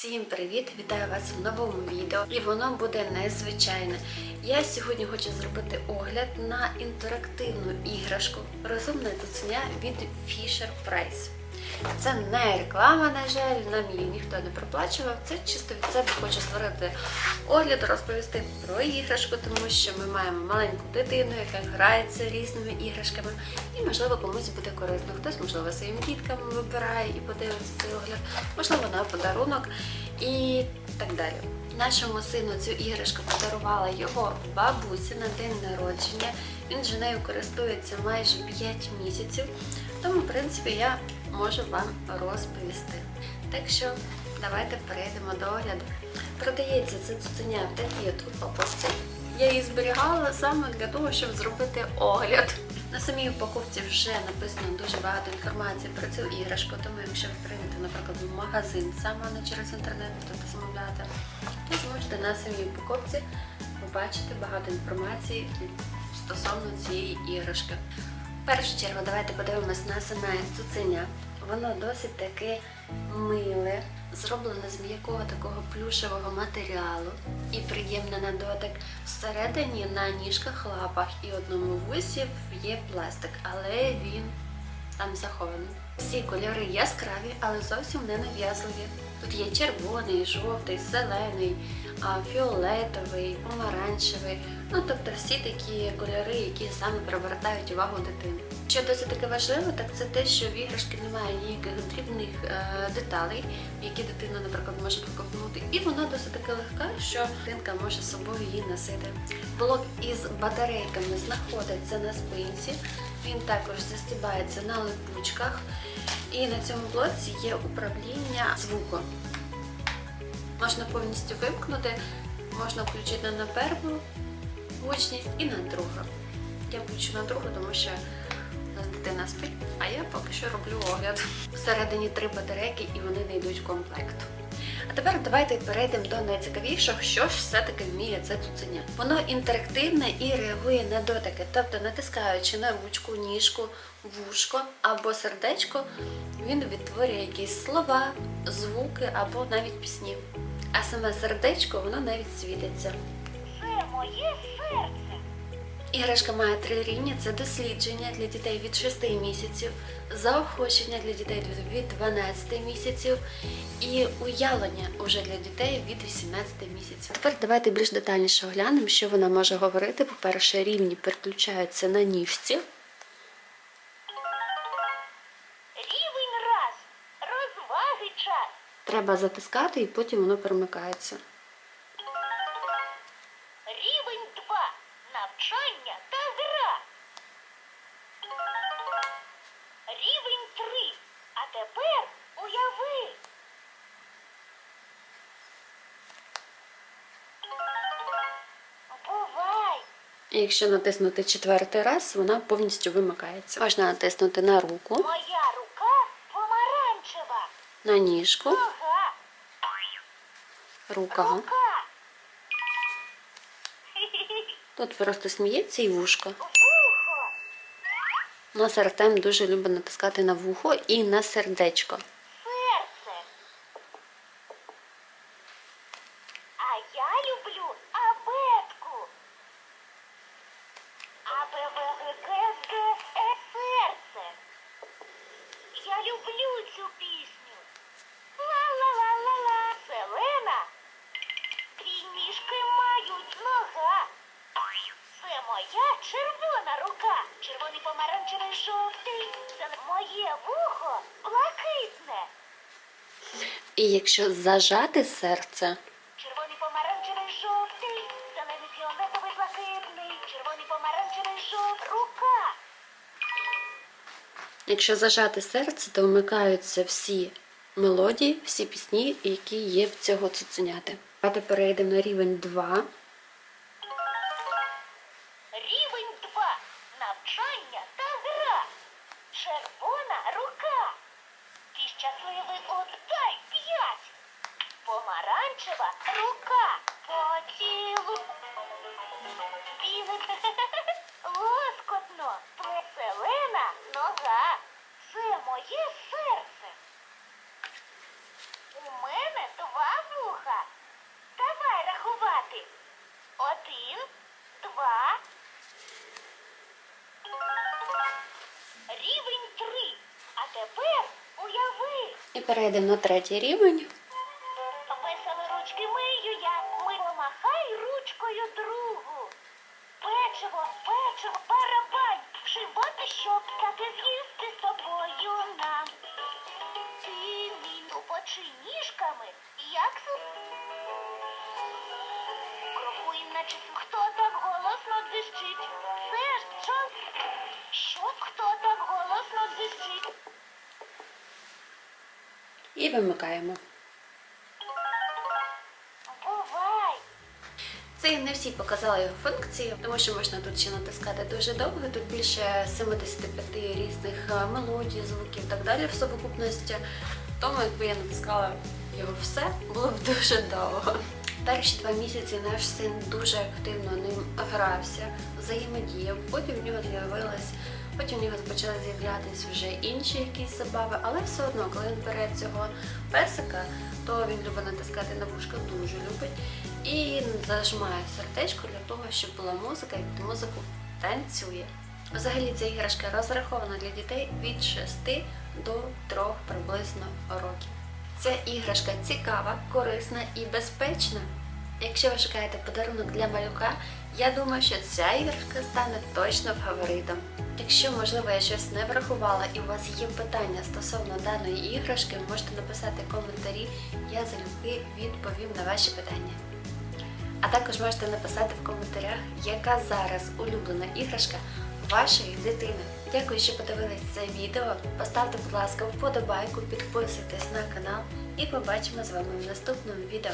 Всім привіт! Вітаю вас в новому відео, і воно буде незвичайне. Я сьогодні хочу зробити огляд на інтерактивну іграшку Розумне цуценя від Fisher Price. Це не реклама, на жаль, нам її ніхто не проплачував. Це чисто від себе хочу створити огляд, розповісти про іграшку, тому що ми маємо маленьку дитину, яка грається різними іграшками, і можливо комусь буде корисно. Хтось, можливо, своїм діткам вибирає і подивиться цей огляд, можливо, на подарунок і так далі. Нашому сину цю іграшку подарувала його бабуся на день народження. Він же нею користується майже 5 місяців. Тому, в принципі, я можу вам розповісти. Так що давайте перейдемо до огляду. Продається це цуценя в такій от упаковці. Я її зберігала саме для того, щоб зробити огляд. На самій упаковці вже написано дуже багато інформації про цю іграшку, тому якщо ви прийдете, наприклад, в магазин саме не через інтернет, будете замовляти, то зможете на самій упаковці побачити багато інформації стосовно цієї іграшки. Першу чергу давайте подивимось на саме цуценя. Воно досить таке миле, зроблене з м'якого такого плюшевого матеріалу і приємне на дотик. Всередині на ніжках, лапах і одному вусі є пластик, але він там захований. Всі кольори яскраві, але зовсім не нав'язливі. Тут є червоний, жовтий, зелений, фіолетовий, помаранчевий. Ну тобто всі такі кольори, які саме привертають увагу дитини. Що досить таке важливо, так це те, що в іграшки немає ніяких дрібних е, деталей, які дитина, наприклад, може проковтнути. І вона досить таки легка, що дитинка може з собою її носити. Блок із батарейками знаходиться на спинці. Він також застібається на липучках. І на цьому блоці є управління звуком. Можна повністю вимкнути, можна включити на першу гучність і на другу. Я включу на другу, тому що у нас дитина спить, а я поки що роблю огляд. Всередині три батарейки і вони не йдуть в комплект. А тепер давайте перейдемо до найцікавішого, що ж все-таки вміє це цуценя. Воно інтерактивне і реагує на дотики, тобто натискаючи на ручку, ніжку, вушко або сердечко, він відтворює якісь слова, звуки або навіть пісні. А саме сердечко воно навіть світиться. Це моє. Іграшка має три рівні: це дослідження для дітей від 6 місяців, заохочення для дітей від 12 місяців і уявлення уже для дітей від 18 місяців. Тепер давайте більш детальніше оглянемо, що вона може говорити. По-перше, рівні переключаються на ніжці. Рівень раз. Розваги час. Треба затискати і потім воно перемикається. Рівень два. Навчання та гра. Рівень три. А тепер уяви. Бувай. Якщо натиснути четвертий раз, вона повністю вимикається. Можна натиснути на руку, Моя рука помаранчева. на ніжку, Нога. рука. Рука. Тут просто сміється і вушко. У нас Артем дуже любить натискати на вухо і на сердечко. Серце. А я люблю моє вухо блакитне. І якщо зажати серце, Червоний помаранчевий жовтий, зелений фіолетовий блакитний, червоний помаранчевий жовтий, рука. якщо зажати серце, то вмикаються всі мелодії, всі пісні, які є в цього цуценяти. Давайте перейдемо на рівень 2. Рівень 2. Навчання та гра. Червона Помаранчева рука. Поцілу. Лоскотно. Зелена нога. Це моє серце. У мене два вуха. Давай рахувати. Один, два. Рівень три. А тепер уяви. І перейдемо на третій рівень. Весело я. Ми помахай ручкою другу. Печиво, печиво, барабань. Вшивати, щоб таки з'їсти з тобою нам. Ти мій тупочи ніжками, як су... Крокуєм, наче хто так голосно дзищить. Це ж що? Що хто так голосно дзищить? І вимикаємо. Це не всі показали його функції, тому що можна тут ще натискати дуже довго. Тут більше 75 різних е, мелодій, звуків і так далі в совокупності. Тому якби я натискала його все, було б дуже довго. Перші два місяці наш син дуже активно ним грався, взаємодіяв. Потім в нього з'явилось, потім в нього почали з'являтися вже інші якісь забави, але все одно, коли він бере цього песика, то він любить натискати на вушка, дуже любить. І зажимає сердечко для того, щоб була музика, і музику танцює. Взагалі ця іграшка розрахована для дітей від 6 до 3 приблизно років. Ця іграшка цікава, корисна і безпечна. Якщо ви шукаєте подарунок для малюка, я думаю, що ця іграшка стане точно фаворитом. Якщо, можливо, я щось не врахувала і у вас є питання стосовно даної іграшки, можете написати коментарі, я залюбки відповім на ваші питання. А також можете написати в коментарях, яка зараз улюблена іграшка вашої дитини. Дякую, що подивились це відео. Поставте, будь ласка, вподобайку, підписуйтесь на канал і побачимо з вами в наступному відео.